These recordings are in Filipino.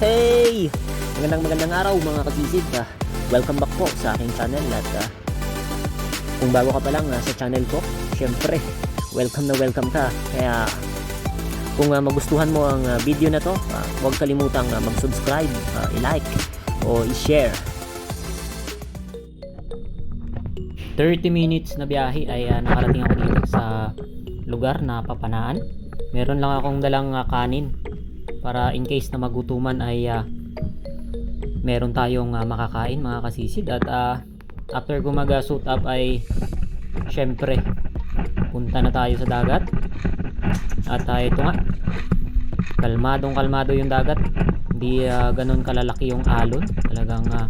Hey! Magandang magandang araw mga kasisid. Ah, welcome back po sa aking channel at ah, kung bago ka pa lang ah, sa channel ko, syempre, welcome na welcome ka. Kaya kung ah, magustuhan mo ang ah, video na to, ah, huwag kalimutang ah, mag-subscribe, ah, i-like, o i-share. 30 minutes na biyahe ay ah, nakarating ako dito sa lugar na papanaan. Meron lang akong dalang ah, kanin para in case na magutuman ay ah, meron tayong ah, makakain mga kasisid at ah, after ko suit up ay syempre punta na tayo sa dagat. At ah, ito nga kalmadong kalmado yung dagat. Hindi ah, ganun kalalaki yung alon. Talagang ah,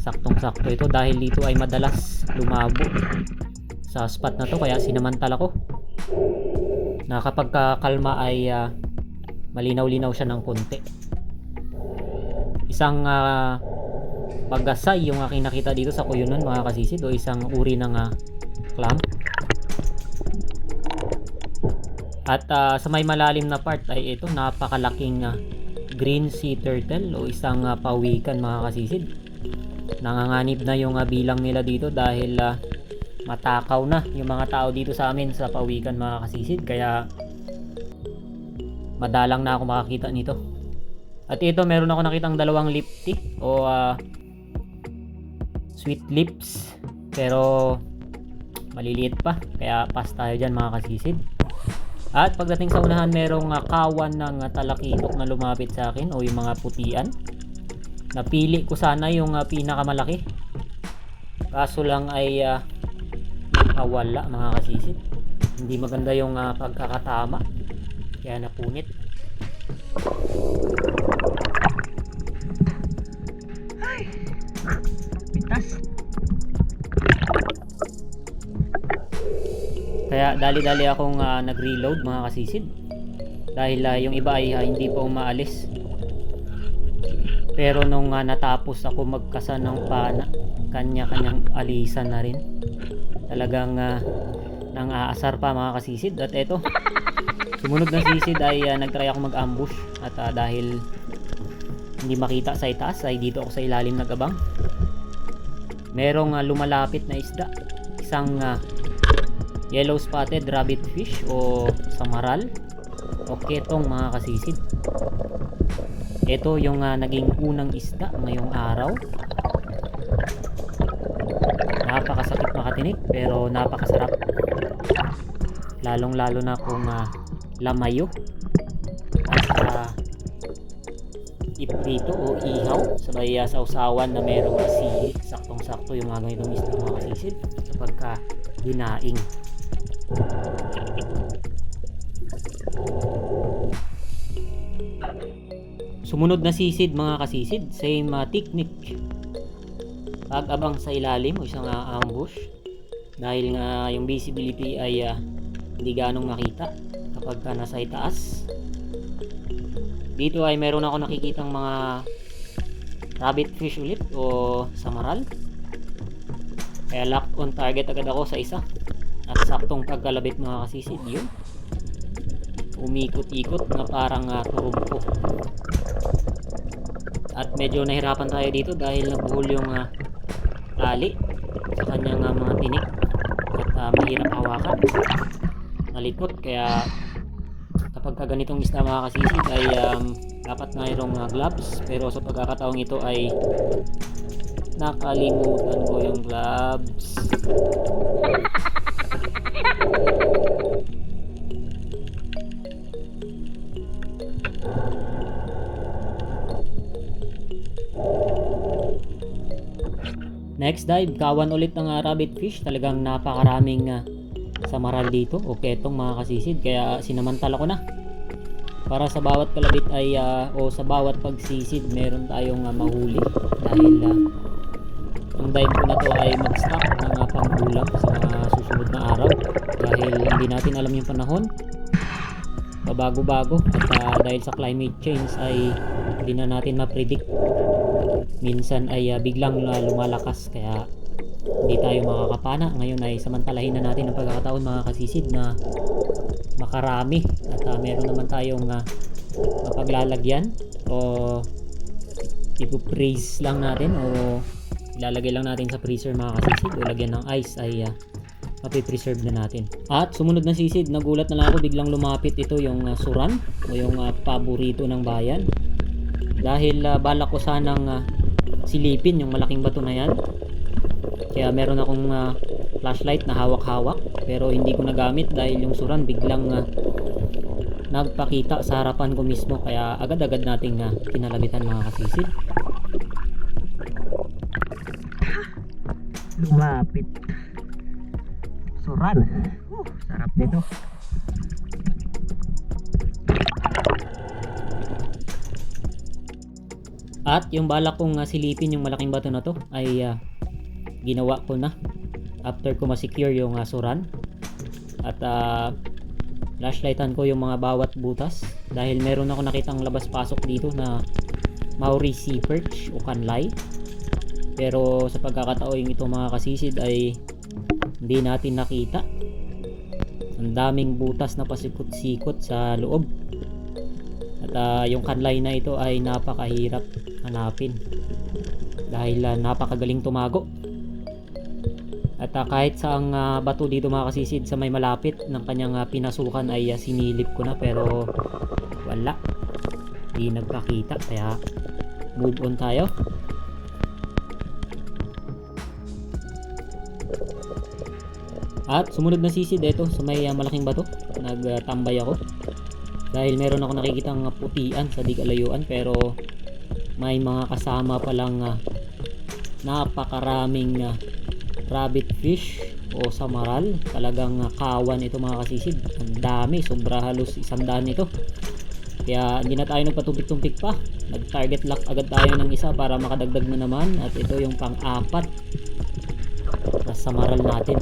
saktong sakto ito dahil dito ay madalas lumabo sa spot na to kaya sinamantala ko na ay ah, malinaw-linaw siya ng konti. Isang ah, pagasay yung aking nakita dito sa kuyunan mga kasisid o isang uri ng ah, clam. At ah, sa may malalim na part ay ito napakalaking ah, green sea turtle o isang ah, pawikan mga kasisid nanganganib na yung ah, bilang nila dito dahil ah, matakaw na yung mga tao dito sa amin sa pawikan mga kasisid kaya madalang na ako makakita nito. At ito meron ako nakitang dalawang lip o ah, sweet lips. Pero maliliit pa. Kaya pass tayo dyan mga kasisid. At pagdating sa unahan merong ah, kawan ng ah, talakitok na lumapit sa akin o yung mga putian. Napili ko sana yung ah, pinakamalaki. Kaso lang ay ah, nakawala mga kasisid. Hindi maganda yung ah, pagkakatama kaya napunit Pitas. Kaya dali-dali akong ah, nag-reload mga kasisid. Dahil ah, yung iba ay ah, hindi pa umaalis. Pero nung ah, natapos ako magkasa ng pana, kanya-kanyang alisan na rin. Talagang ah, nang aasar pa mga kasisid. At eto, sumunod na sisid ay ah, nagtry ako mag-ambush. At ah, dahil hindi makita sa itaas ay dito ako sa ilalim nagabang merong ah, lumalapit na isda. Isang ah, yellow spotted rabbit fish o samaral o ketong mga kasisid. Ito yung ah, naging unang isda ngayong araw. Napakasakit makatinik pero napakasarap. Lalong lalo na kung ah, lamayo. At ah, iprito o ihaw. Sabay uh, sausawan na merong sili saktong sakto yung mga ganitong isda mga kasisid kapag ka dinaing sumunod na sisid mga kasisid. Same uh, technique. Pag-abang sa ilalim o isang uh, ambush. Dahil nga yung visibility ay uh, hindi ganong makita kapag ka nasa itaas. Dito ay meron ako nakikitang mga rabbit fish ulit o samaral. Kaya lock on target agad ako sa isa. At saktong pagkalabit mga kasisid yun. Umikot-ikot na parang uh, turumpo at medyo nahirapan tayo dito dahil nabuhol yung uh, tali sa kanyang uh, mga tinik. At uh, mahirap hawakan. Nalikot kaya kapag ka ganitong isda mga ay um, dapat mayroong uh, gloves pero sa pagkakataong ito ay nakalimutan ko yung gloves Next dive, kawan ulit ng uh, rabbit fish. Talagang napakaraming uh, samaral dito o ketong mga kasisid. Kaya sinamantala ko na. Para sa bawat kalabit ay uh, o sa bawat pagsisid meron tayong uh, mahuli. Dahil uh, ang dive ko na to ay mag-stock ng uh, panggulang sa mga susunod na araw. Dahil hindi natin alam yung panahon. Pabago-bago. At uh, dahil sa climate change ay hindi na natin ma-predict minsan ay uh, biglang uh, lumalakas kaya hindi tayo makakapana ngayon ay samantalahin na natin ang pagkakataon mga kasisid na makarami at uh, meron naman tayong uh, mapaglalagyan o ipo-freeze lang natin o ilalagay lang natin sa freezer mga kasisid o lagyan ng ice ay uh, mapipreserve na natin. At sumunod na sisid, nagulat na lang ako biglang lumapit ito yung uh, suran o yung uh, paborito ng bayan. Dahil uh, balak ko sanang uh, silipin yung malaking bato na yan. Kaya meron akong uh, flashlight na hawak-hawak pero hindi ko nagamit dahil yung suran biglang uh, nagpakita sa harapan ko mismo kaya agad-agad nating uh, kinalabitan mga kasisid. Lumapit. Suran. Uh, sarap nito. At yung balak kong uh, silipin yung malaking bato na to ay uh, ginawa ko na after ko ma-secure yung uh, suran. At uh, flashlightan ko yung mga bawat butas dahil meron ako nakitang labas pasok dito na Maori Sea Perch o kanlay. Pero sa pagkakataon ito mga kasisid ay hindi natin nakita. Ang daming butas na pasikot-sikot sa loob. At uh, yung kanlay na ito ay napakahirap hanapin dahil uh, napakagaling tumago at uh, kahit sa ang uh, bato dito mga kasisid sa may malapit ng kanyang uh, pinasukan ay uh, sinilip ko na pero wala. Hindi nagpakita kaya move on tayo. At sumunod na sisid ito sa may uh, malaking bato. Nagtambay ako. Dahil meron ako nakikitang putian sa di kalayuan pero may mga kasama palang uh, napakaraming uh, rabbit fish o samaral. Talagang uh, kawan ito mga kasisid. Ang dami sobra halos isang daan ito. Kaya hindi na tayo nagpatumpik-tumpik pa. Nag target lock agad tayo ng isa para makadagdag na naman. At ito yung pang-apat na samaral natin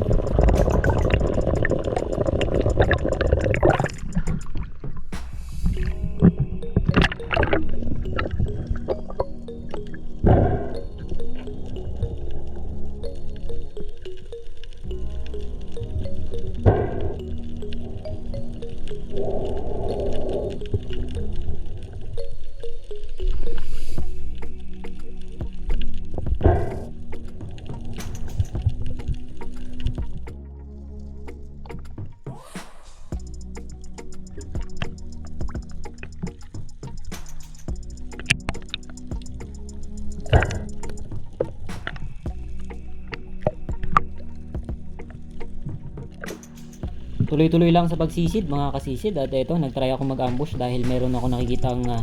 tuloy-tuloy lang sa pagsisid mga kasisid. At ito nagtry ako mag-ambush dahil meron ako nakikitang uh,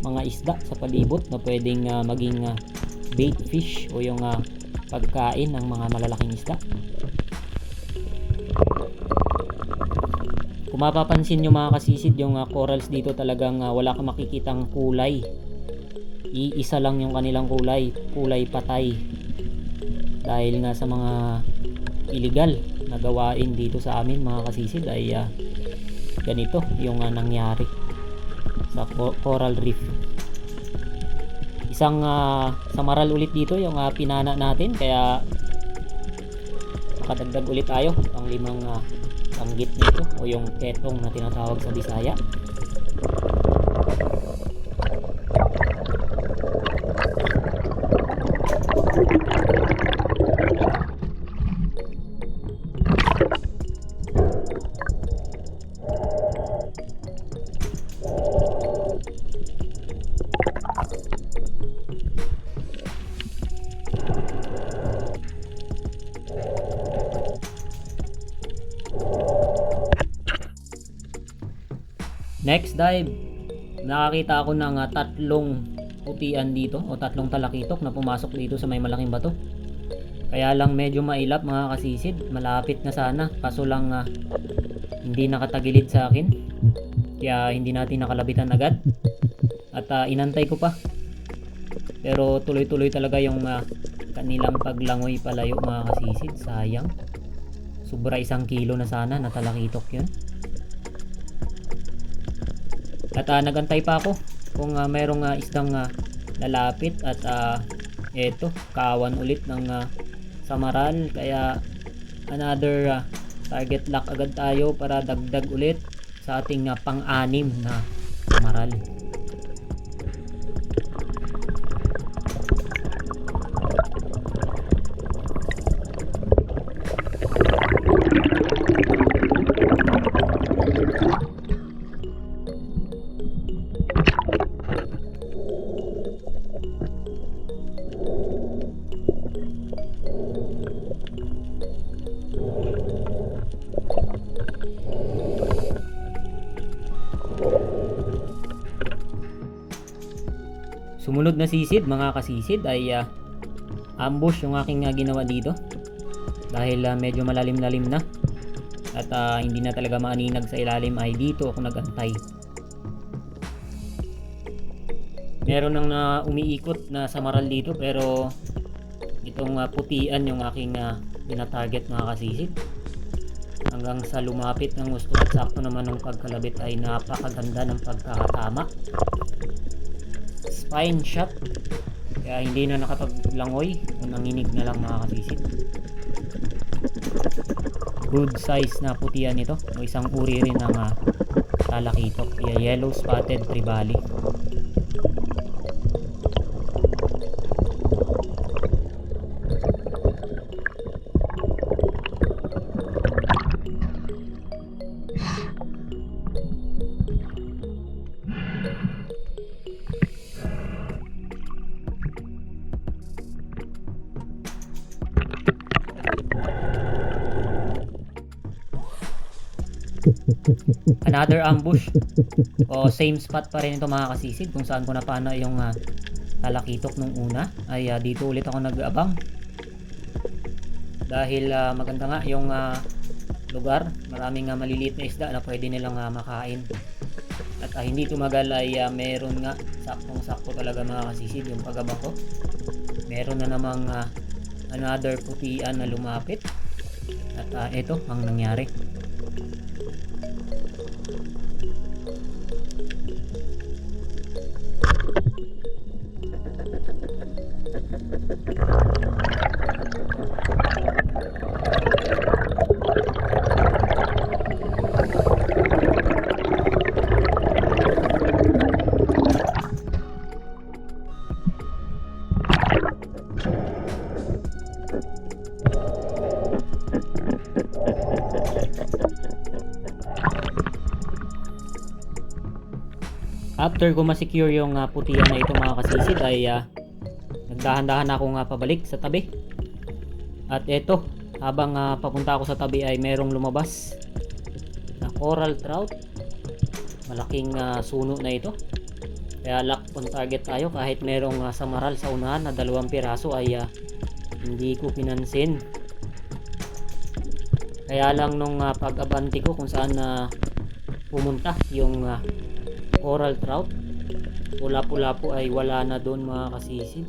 mga isda sa palibot na pwedeng uh, maging uh, bait fish o yung uh, pagkain ng mga malalaking isda. Kung mapapansin nyo mga kasisid yung uh, corals dito talagang uh, wala kang makikitang kulay. Iisa lang yung kanilang kulay kulay patay. Dahil nga sa mga illegal na gawain dito sa amin mga kasisid ay uh, ganito yung uh, nangyari sa coral reef. Isang uh, samaral ulit dito yung uh, pinana natin kaya makadagdag ulit tayo ang limang uh, tanggit nito o yung ketong na tinatawag sa Bisaya Next dive, nakakita ako ng uh, tatlong putian dito o tatlong talakitok na pumasok dito sa may malaking bato. Kaya lang medyo mailap mga kasisid, malapit na sana kaso lang uh, hindi nakatagilid sa akin. Kaya hindi natin nakalabitan agad. At uh, inantay ko pa. Pero tuloy-tuloy talaga yung uh, kanilang paglangoy palayo mga kasisid, sayang. Sobra isang kilo na sana na talakitok yun. At uh, nagantay pa ako kung uh, mayroong uh, isdang uh, lalapit at uh, eto, kawan ulit ng uh, samaral kaya another uh, target lock agad tayo para dagdag ulit sa ating uh, pang-anim na samaral. Sumunod na sisid mga kasisid ay ah, ambush yung aking ah, ginawa dito. Dahil ah, medyo malalim-lalim na at ah, hindi na talaga maaninag sa ilalim ay dito ako nagantay. Meron nang na umiikot na samaral dito pero itong ah, putian yung aking uh, target mga kasisid. Hanggang sa lumapit ng gusto at sakto naman ng pagkalabit ay napakaganda ng pagkakatama. Spine shot. Kaya hindi na nakapaglangoy. Nanginig na lang mga kasisid. Good size na putian ito. O isang uri rin ng uh, talakitok. Kaya yellow spotted tribali. Another ambush. o same spot pa rin ito mga kasisid kung saan ko napana yung uh, talakitok nung una. Ay ah, dito ulit ako nag-abang. Dahil ah, maganda nga yung ah, lugar. Maraming uh, maliliit na isda na pwede nilang ah, makain. At ah, hindi tumagal ay ah, meron nga saktong-sakto talaga mga kasisid yung pagabang ko. Meron na namang ah, another putian na lumapit. At ah, ito ang nangyari. After ko ma-secure yung uh, putian na ito mga kasisid ay ah, nagdahan-dahan ako nga pabalik sa tabi. At ito, habang ah, papunta ako sa tabi ay merong lumabas na coral trout. Malaking ah, suno na ito. Kaya lock on target tayo kahit merong ah, samaral sa unahan na dalawang piraso ay ah, hindi ko pinansin. Kaya lang nung ah, pag-abanti ko kung saan na pumunta yung ah, coral trout. Pula-pula po ay wala na doon mga kasisid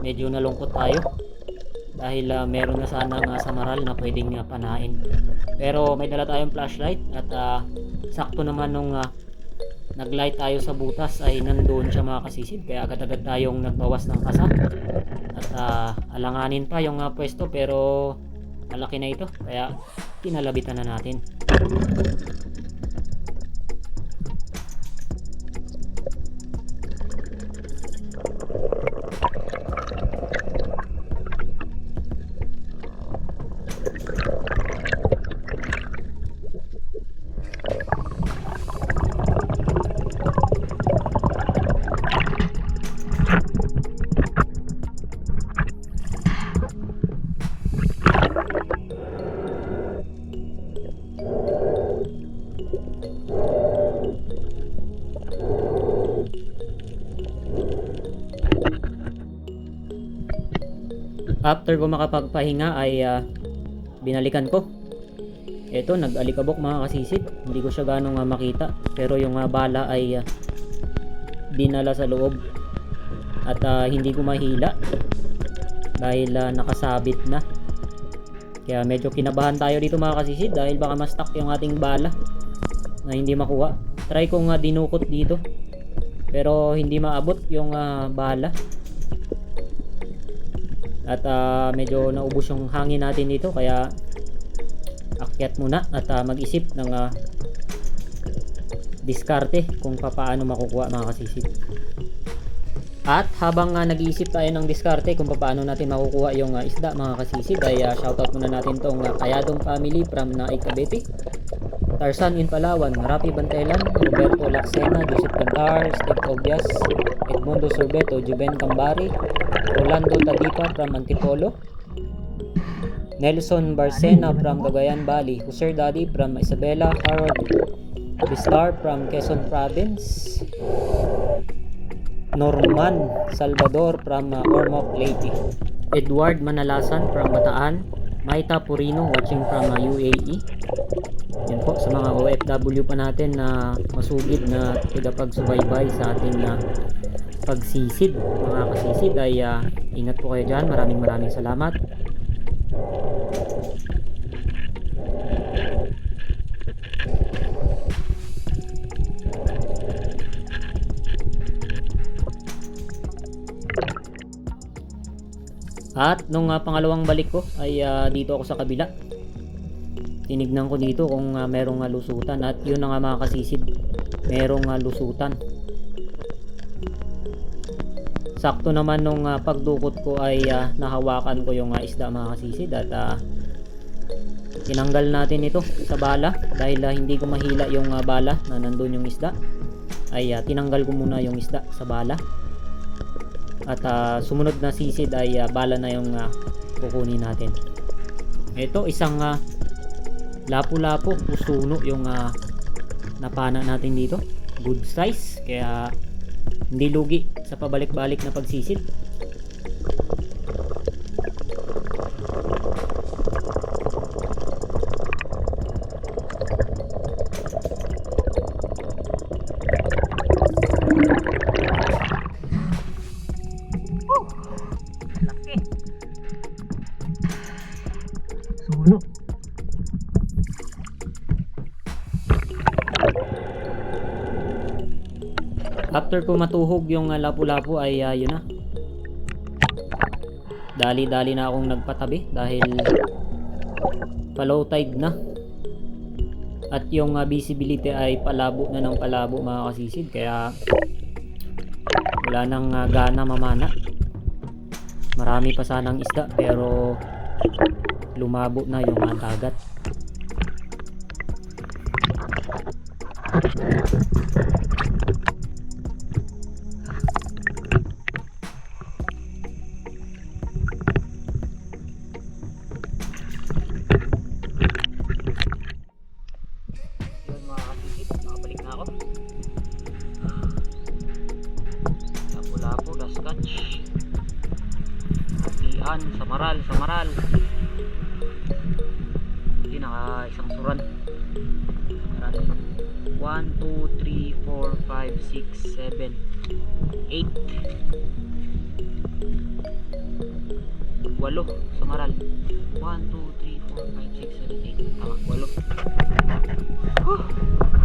medyo nalungkot tayo. Dahil ah, meron na sana nga samaral na pwedeng uh, panain pero may dala tayong flashlight at ah, sakto naman nung ah, naglight tayo sa butas ay nandoon siya mga kasisid kaya agad-agad tayong nagbawas ng kasa. At ah, alanganin pa yung ah, pwesto pero malaki na ito. Kaya kinalabitan na natin after ko makapagpahinga ay ah, binalikan ko. Eto nag-alikabok mga kasisid hindi ko siya ganong ah, makita. Pero yung ah, bala ay ah, dinala sa loob. At ah, hindi ko mahila. Dahil ah, nakasabit na. Kaya medyo kinabahan tayo dito mga kasisid dahil baka ma-stuck yung ating bala na hindi makuha. Try ko nga dinukot dito. Pero hindi maabot yung ah, bala at ah, medyo naubos yung hangin natin dito kaya akyat muna at ah, mag-isip ng ah, diskarte kung paano makukuha mga kasisip. At habang ah, nag-iisip tayo ng diskarte kung paano natin makukuha yung ah, isda mga kasisip ay ah, shoutout muna natin tong uh, Kayadong family from Naik Tarzan in Palawan, Rapi Bantelan, Roberto Laxena, Joseph Cantar, Steve Obias, Edmundo Sorbeto, Juben Cambari, Rolando Tadipa from Antipolo, Nelson Barcena from Cagayan Valley, Jose Daddy from Isabela, Harold Bistar from Quezon Province, Norman Salvador from uh, Ormoc, Leyte. Edward Manalasan from Bataan. Maita Purino watching from uh, UAE. Yan po sa mga OFW pa natin na masugid na tagapagsubaybay sa ating na pagsisid. Mga kasisid ay uh, ingat po kayo dyan. Maraming maraming salamat. At nung ah, pangalawang balik ko ay ah, dito ako sa kabila. Tinignan ko dito kung ah, merong ah, lusutan at yun na nga mga kasisid. Merong ah, lusutan. Sakto naman nung ah, pagdukot ko ay ah, nahawakan ko yung ah, isda mga kasisid at ah, tinanggal natin ito sa bala dahil ah, hindi ko mahila yung ah, bala na nandun yung isda. Ay ah, tinanggal ko muna yung isda sa bala. At ah, sumunod na sisid ay ah, bala na yung ah, kukunin natin. Ito isang ah, lapu-lapu pusuno yung ah, napana natin dito. Good size kaya hindi lugi sa pabalik-balik na pagsisid after ko matuhog yung ah, lapu-lapu ay ah, yun na. Dali-dali na akong nagpatabi dahil pa-low tide na. At yung ah, visibility ay palabo na ng palabo mga kasisid kaya wala nang ah, gana mamana. Marami pa sanang isda pero lumabo na yung ah, dagat 1, 2, 3, 4, 5, 6, 7 8 walo samaral 1, 2, 3, 4, 5, 6, 7, 8 tama, walo. Huh.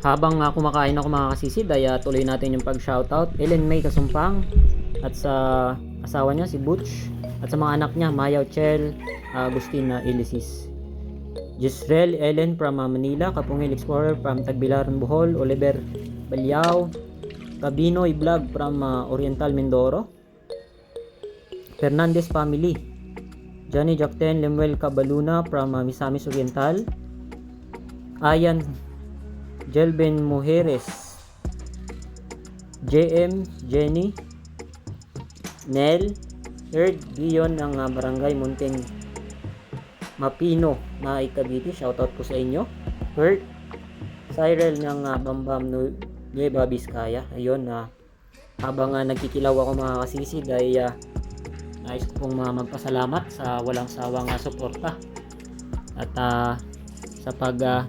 Habang uh, kumakain ako mga kasisid ay ah, tuloy natin yung pag-shoutout. Ellen May Kasumpang at sa asawa niya si Butch at sa mga anak niya Mayaw Chel, Agustina Ilisis. Gisrel Ellen from ah, Manila, Kapungil Explorer from Tagbilaran Bohol, Oliver Balyao, Kabinoy Vlog from ah, Oriental Mindoro, Fernandez Family, Johnny Jacten Lemuel Cabaluna from ah, Misamis Oriental, Ayan Jelben Mujeres JM Jenny Nel Third Gion ng ah, Barangay Munting Mapino na Cavite. Shoutout ko sa inyo. Kurt Cyril ng ah, Bambam Nu- Nueva Vizcaya. Ayun na habang ah, nagkikilaw ako mga kasisid ay ah, nais ko pong ah, magpasalamat sa walang sawang ah, suporta. At ah, sa pag ah,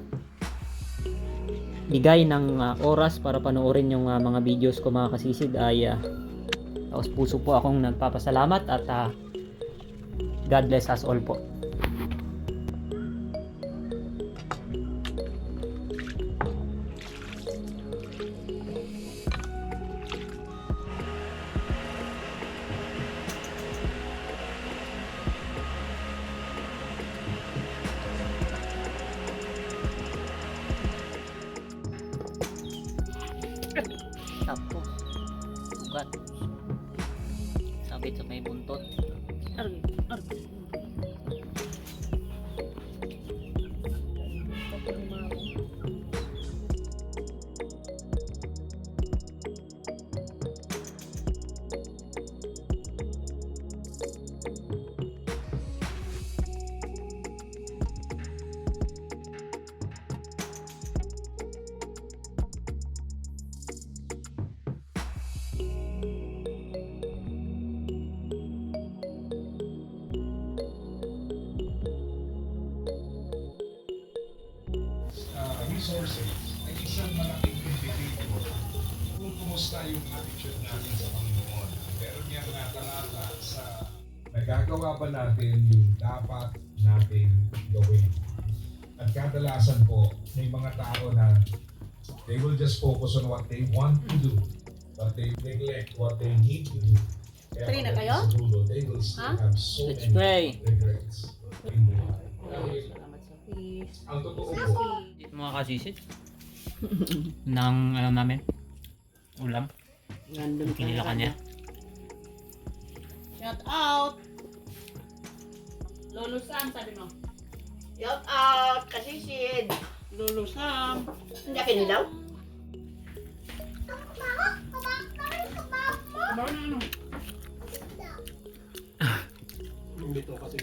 bigay ng ah, oras para panoorin yung ah, mga videos ko mga kasisid ay uh, taos puso po akong nagpapasalamat at ah, God bless us all po. Natin yung dapat natin gawin. At kadalasan po, may mga tao na they will just focus on what they want to do but they neglect what they need to do. Kaya Pray na kayo? dulo, they will still Ha? have so Let's many pray. regrets in sa peace. ang totoo po, mga kasisit. Nang ano namin. Ulam. Kinila kanya. Shout out! Lolo Sam, sabi mo. Shout out, kasisid. Lolo Sam. Hindi kinilaw? Sabaw na ano? Dito kasi